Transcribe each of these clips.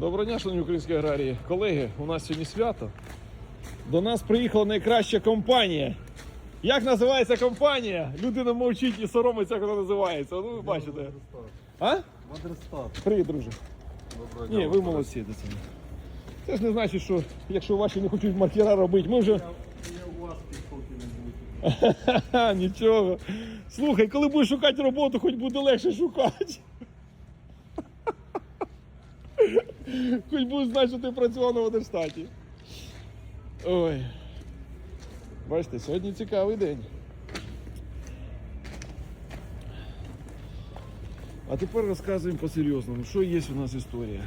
Доброго дня, шановні українські аграрії. Колеги, у нас сьогодні свято. До нас приїхала найкраща компанія. Як називається компанія? Людина мовчить і соромиться, як вона називається. Ну, ви бачите. А? Мадрестат. Привіт, друже. Доброго Ні, ви молодці до цього. Це ж не значить, що якщо ваші не хочуть маркера робити, ми вже. Я у вас нічого. Слухай, коли будеш шукати роботу, хоч буде легше шукати. Хоч будеш знати, що ти працював на Водерштаті. Ой. Бачите, сьогодні цікавий день. А тепер розказуємо по-серйозному, що є у нас історія.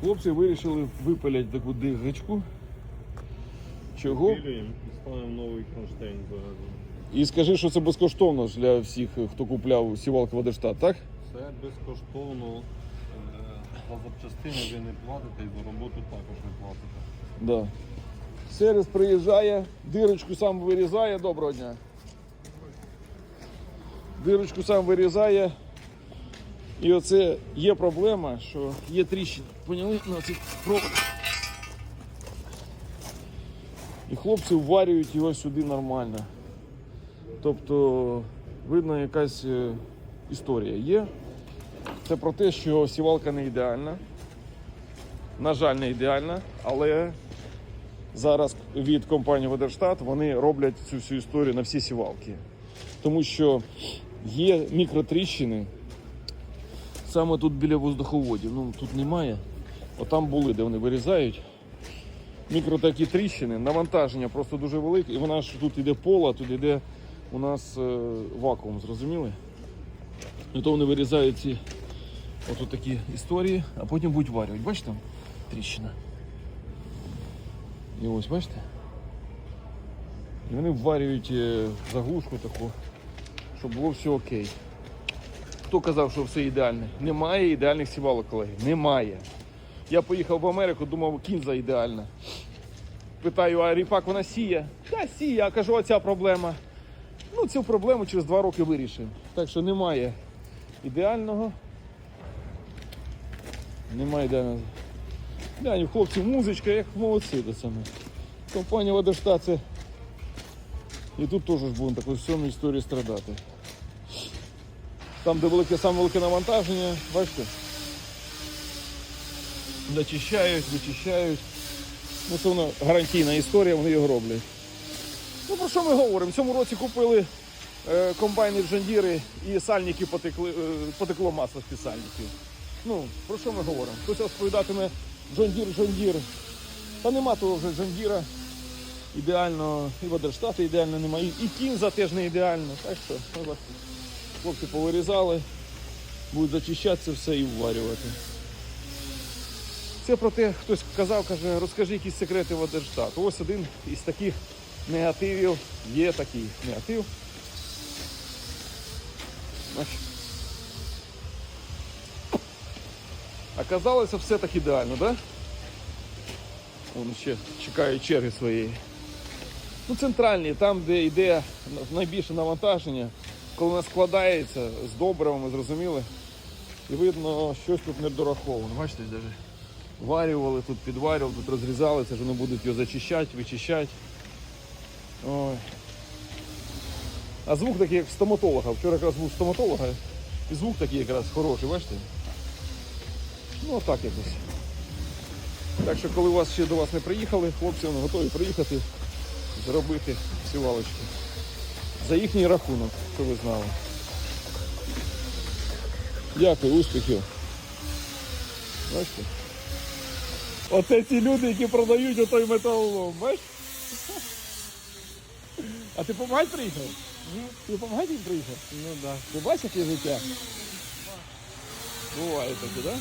Хлопці вирішили випиляти таку дигачку. Чого? Пілюємо і ставимо новий кронштейн зараз. І скажи, що це безкоштовно для всіх, хто купляв сівалку Водерштат, так? Це безкоштовно. За запчастини ви не платите і за роботу також не платите. Да. Сервіс приїжджає, дирочку сам вирізає. Доброго дня. Дирочку сам вирізає. І оце є проблема, що є тріщини. Поняли на цих проводах. І хлопці вварюють його сюди нормально. Тобто, видно, якась е, історія є. Це про те, що сівалка не ідеальна. На жаль, не ідеальна, але зараз від компанії Водерштат вони роблять цю всю історію на всі сівалки. Тому що є мікротріщини саме тут біля воздуховодів. Ну тут немає. Отам були, де вони вирізають. Мікро такі тріщини, навантаження просто дуже велике, і вона ж тут іде пола, тут іде у нас е, вакуум, зрозуміли? І то вони вирізають ці отут такі історії, а потім будуть варювати. Бачите там тріщина? І ось бачите? І вони вварюють е, заглушку таку, щоб було все окей. Хто казав, що все ідеальне? Немає ідеальних сівалок, колеги. Немає. Я поїхав в Америку, думав, кінза ідеальна. Питаю, а ріпак вона сіє? Та сіє, а кажу, оця проблема. Ну, цю проблему через два роки вирішив. Так що немає ідеального. Немає ідеального. Глянь, хлопці, музичка, як молодці саме. Компанія Водоштат це. І тут теж будемо такою сьомій історії страдати. Там, де велике, саме велике навантаження, бачите? Зачищають, вичищають. Ну, це воно гарантійна історія, вони його роблять. Ну про що ми говоримо? В цьому році купили комбайни Джандіри і сальники потекли, е, потекло масло з сальників. Ну, про що ми говоримо? Хтось розповідатиме Джондір, Джондір. Та нема того вже Джондіра. Ідеально, і Водерштати ідеально немає, і, кінза теж не ідеально. Так що, хлопці повирізали, будуть зачищатися все і вварювати. Це про те, хтось казав, каже, розкажи якісь секрети Водерштату. Ось один із таких негативів є такий негатив. Оказалося все так ідеально? Да? Вон ще чекає черги своєї. Ну, центральні, там, де йде найбільше навантаження, коли вона складається з добривами, зрозуміли? І видно, щось тут не дораховано. Бачите, навіть варювали, тут підварювали, тут розрізали, це ж вони будуть його зачищати, вичищати. Ой. А звук такий, як в стоматолога. Вчора якраз був стоматолога, і звук такий якраз хороший, бачите? Ну, отак якось. Так що, коли вас ще до вас не приїхали, хлопці вони готові приїхати, зробити сівалочки. За їхній рахунок, що ви знали. Дякую, успіхів. Бачите? Оце ці люди, які продають отой металолом, бачиш? А ти помагать приїхав? Ти помагать їм приїхати. Ну так. Ти бачиш, яке життя? Буває таке, так? Да?